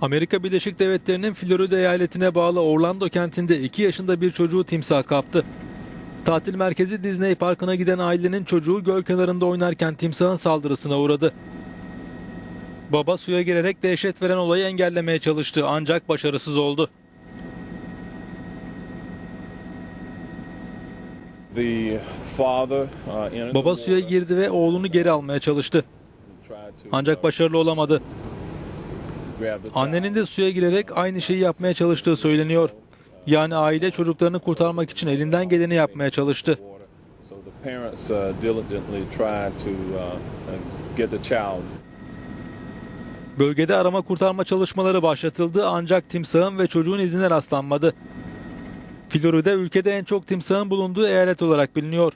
Amerika Birleşik Devletleri'nin Florida eyaletine bağlı Orlando kentinde 2 yaşında bir çocuğu timsah kaptı. Tatil merkezi Disney Parkı'na giden ailenin çocuğu göl kenarında oynarken timsahın saldırısına uğradı. Baba suya girerek dehşet veren olayı engellemeye çalıştı ancak başarısız oldu. Uh, Baba suya girdi ve oğlunu geri almaya çalıştı. Ancak başarılı olamadı. Annenin de suya girerek aynı şeyi yapmaya çalıştığı söyleniyor. Yani aile çocuklarını kurtarmak için elinden geleni yapmaya çalıştı. Bölgede arama kurtarma çalışmaları başlatıldı ancak timsahın ve çocuğun izine rastlanmadı. Florida ülkede en çok timsahın bulunduğu eyalet olarak biliniyor.